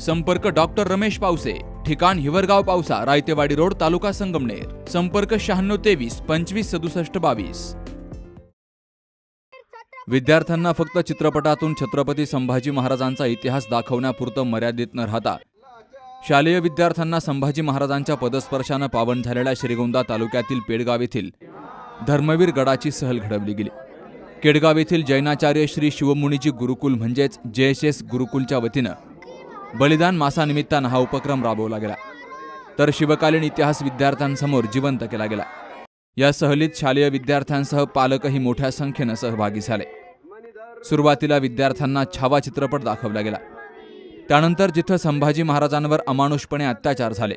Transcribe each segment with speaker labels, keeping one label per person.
Speaker 1: संपर्क डॉक्टर रमेश पावसे ठिकाण हिवरगाव पावसा रायतेवाडी रोड तालुका संगमनेर. संपर्क शहाण्णव तेवीस पंचवीस सदुसष्ट बावीस. विद्यार्थ्यांना फक्त चित्रपटातून छत्रपती संभाजी महाराजांचा इतिहास दाखवण्यापुरतं मर्यादित न राहता शालेय विद्यार्थ्यांना संभाजी महाराजांच्या पदस्पर्शानं पावन झालेल्या श्रीगोंदा तालुक्यातील पेडगाव येथील धर्मवीर गडाची सहल घडवली गेली. केडगाव येथील जैनाचार्य श्री शिवमुनीजी गुरुकुल म्हणजेच जे एस एस गुरुकुलच्या वतीनं बलिदान मासानिमित्तानं हा उपक्रम राबवला गेला. तर शिवकालीन इतिहास विद्यार्थ्यांसमोर जिवंत केला गेला. या सहलीत शालेय विद्यार्थ्यांसह पालकही मोठ्या संख्येनं सहभागी झाले. सुरुवातीला विद्यार्थ्यांना छावा चित्रपट दाखवला गेला. त्यानंतर जिथं संभाजी महाराजांवर अमानुषपणे अत्याचार झाले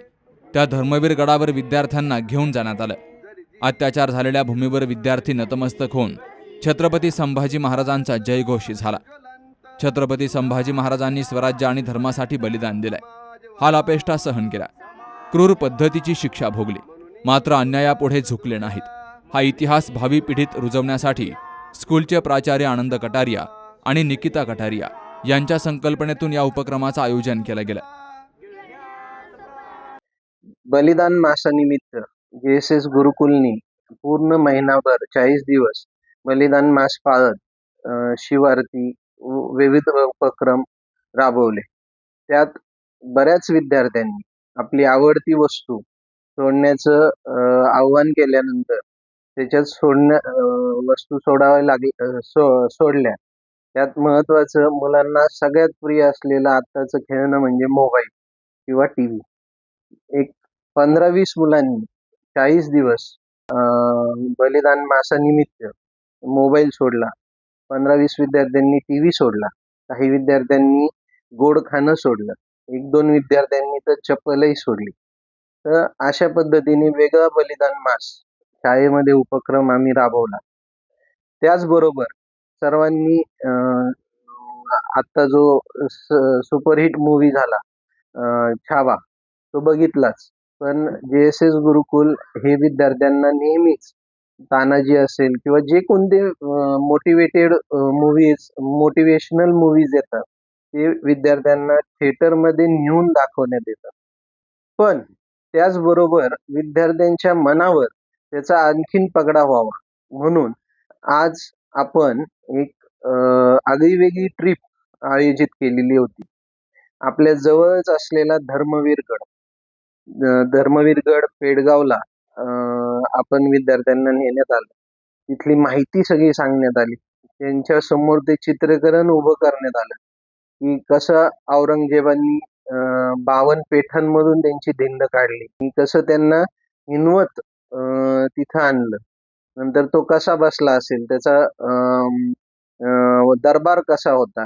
Speaker 1: त्या धर्मवीर गडावर विद्यार्थ्यांना घेऊन जाण्यात आलं. अत्याचार झालेल्या भूमीवर विद्यार्थी नतमस्तक होऊन छत्रपती संभाजी महाराजांचा जयघोषी झाला. छत्रपती संभाजी महाराजांनी स्वराज्य आणि धर्मासाठी बलिदान दिलंय. हा लापेष्टा सहन केला. क्रूर पद्धतीची शिक्षा भोगली. मात्र अन्यायापुढे झुकले नाहीत. हा इतिहास भावी पिढीत रुजवण्यासाठी स्कूलचे प्राचार्य आनंद कटारिया आणि निकिता कटारिया यांच्या संकल्पनेतून या उपक्रमाचं आयोजन केलं गेलं.
Speaker 2: बलिदान मासानिमित्त जे एस एस गुरुकुलनी पूर्ण महिनाभर चाळीस दिवस बलिदान मास पाळत अं, शिवारती विविध उपक्रम राबवले. त्यात बऱ्याच विद्यार्थ्यांनी आपली आवडती वस्तू सोडण्याचं आव्हान केल्यानंतर त्याच्यात सोडण्या वस्तू सोडाव्या लागल्या सो सोडल्या. त्यात महत्वाचं मुलांना सगळ्यात प्रिय असलेलं आत्ताचं खेळणं म्हणजे मोबाईल किंवा टी व्ही एक पंधरा वीस मुलांनी चाळीस दिवस बलिदान मासानिमित्त मोबाईल सोडला. पंधरा वीस विद्यार्थ्यांनी टी व्ही सोडला. काही विद्यार्थ्यांनी गोड खाणं सोडलं. एक दोन विद्यार्थ्यांनी तर चप्पलही सोडली. तर अशा पद्धतीने वेगळा बलिदान मास शाळेमध्ये उपक्रम आम्ही राबवला. त्याचबरोबर सर्वांनी आत्ता जो सुपरहिट मूवी झाला छावा तो बघितलाच. पण जे एस एस गुरुकुल हे विद्यार्थ्यांना नेहमीच तानाजी असेल किंवा जे कोणते मोटिवेटेड मूवीज मोटिवेशनल मूवीज येतात ते विद्यार्थ्यांना थिएटरमध्ये नेऊन दाखवण्यात येतात. पण त्याचबरोबर विद्यार्थ्यांच्या मनावर त्याचा आणखीन पगडा व्हावा. म्हणून आज आपण एक आगळीवेगळी ट्रिप आयोजित केलेली होती. आपल्या जवळच असलेला धर्मवीरगड धर्मवीरगड पेडगावला आपण विद्यार्थ्यांना नेण्यात आलं. तिथली माहिती सगळी सांगण्यात आली. त्यांच्यासमोर ते चित्रीकरण उभं करण्यात आलं. की कसं औरंगजेबांनी बावन पेठांमधून त्यांची धिंड काढली. कसं त्यांना हिनवत तिथं आणलं. नंतर तो कसा बसला असेल? त्याचा दरबार कसा होता?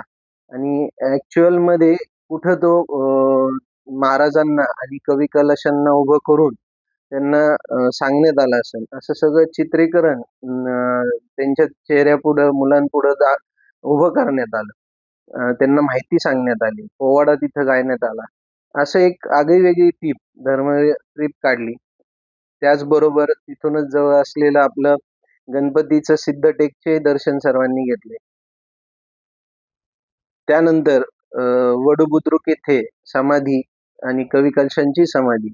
Speaker 2: आणि ऍक्च्युअलमध्ये कुठं तो महाराजांना आणि कवी कलशांना उभं करून त्यांना सांगण्यात आलं असेल. असं सगळं चित्रीकरण त्यांच्या चेहऱ्यापुढं मुलांपुढं जा उभं करण्यात आलं. त्यांना माहिती सांगण्यात आली. पोवाडा तिथं गायण्यात आला. असं एक आगळीवेगळी ट्रीप धर्म ट्रिप काढली. त्याचबरोबर तिथूनच जवळ असलेलं आपलं गणपतीचं सिद्धटेकचे दर्शन सर्वांनी घेतले. त्यानंतर वडुबुद्रुक येथे समाधी आणि कवी कलशांची समाधी.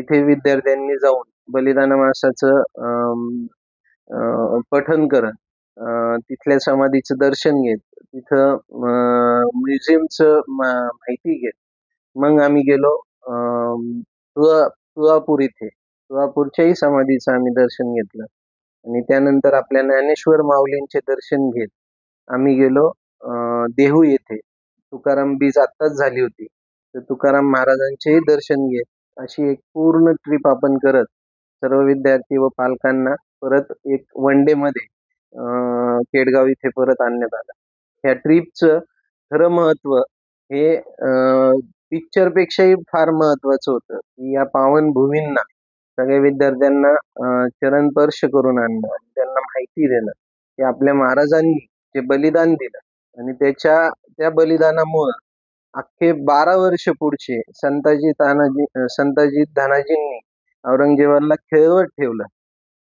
Speaker 2: इथे विद्यार्थ्यांनी जाऊन बलिदान मासाचं पठन पठण करत तिथल्या समाधीचं दर्शन घेत तिथं म्युझियमचं माहिती घेत. मग आम्ही गेलो तुळा तुळापूर इथे. तुळापूरच्याही समाधीचं आम्ही दर्शन घेतलं. आणि त्यानंतर आपल्या ज्ञानेश्वर माऊलींचे दर्शन घेत आम्ही गेलो देहू येथे. तुकाराम बीज आत्ताच झाली होती. तर तुकाराम महाराजांचेही दर्शन घेत. अशी एक पूर्ण ट्रिप आपण करत सर्व विद्यार्थी व पालकांना परत एक वन डे मध्ये केडगाव इथे परत आणण्यात आलं. ह्या ट्रिपचं खरं महत्त्व हे पिक्चर पेक्षाही फार महत्वाचं होतं. की या पावनभूमींना सगळ्या विद्यार्थ्यांना चरण स्पर्श करून आणणं आणि त्यांना माहिती देणं की आपल्या महाराजांनी जे बलिदान दिलं आणि त्याच्या त्या बलिदानामुळं अख्खे बारा वर्ष पुढचे संताजी तानाजी संताजी धनाजींनी औरंगजेबाला खेळवत ठेवलं.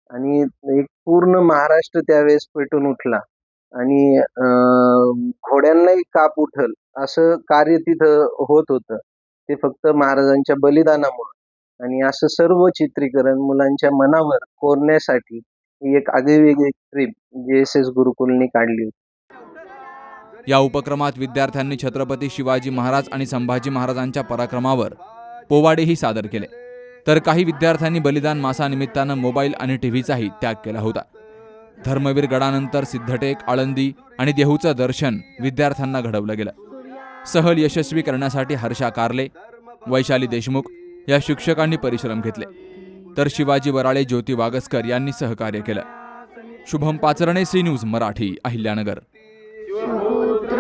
Speaker 2: आणि एक पूर्ण महाराष्ट्र त्यावेळेस पेटून उठला. आणि घोड्यांनाही काप उठल असं कार्य तिथं होत होतं. ते फक्त महाराजांच्या बलिदानामुळं. आणि असं सर्व चित्रीकरण मुलांच्या मनावर कोरण्यासाठी ही एक आगळीवेगळी ट्रिप जे एस एस गुरुकुलनी काढली होती.
Speaker 1: या उपक्रमात विद्यार्थ्यांनी छत्रपती शिवाजी महाराज आणि संभाजी महाराजांच्या पराक्रमावर पोवाडेही सादर केले. तर काही विद्यार्थ्यांनी बलिदान मासानिमित्तानं मोबाईल आणि टीव्हीचाही त्याग केला होता. धर्मवीर गडानंतर सिद्धटेक आळंदी आणि देहूचं दर्शन विद्यार्थ्यांना घडवलं गेलं. सहल यशस्वी करण्यासाठी हर्षा कारले वैशाली देशमुख या शिक्षकांनी परिश्रम घेतले. तर शिवाजी वराळे ज्योती वागसकर यांनी सहकार्य केलं. Shubham Pacharne C news Marathi Ahilyanagar.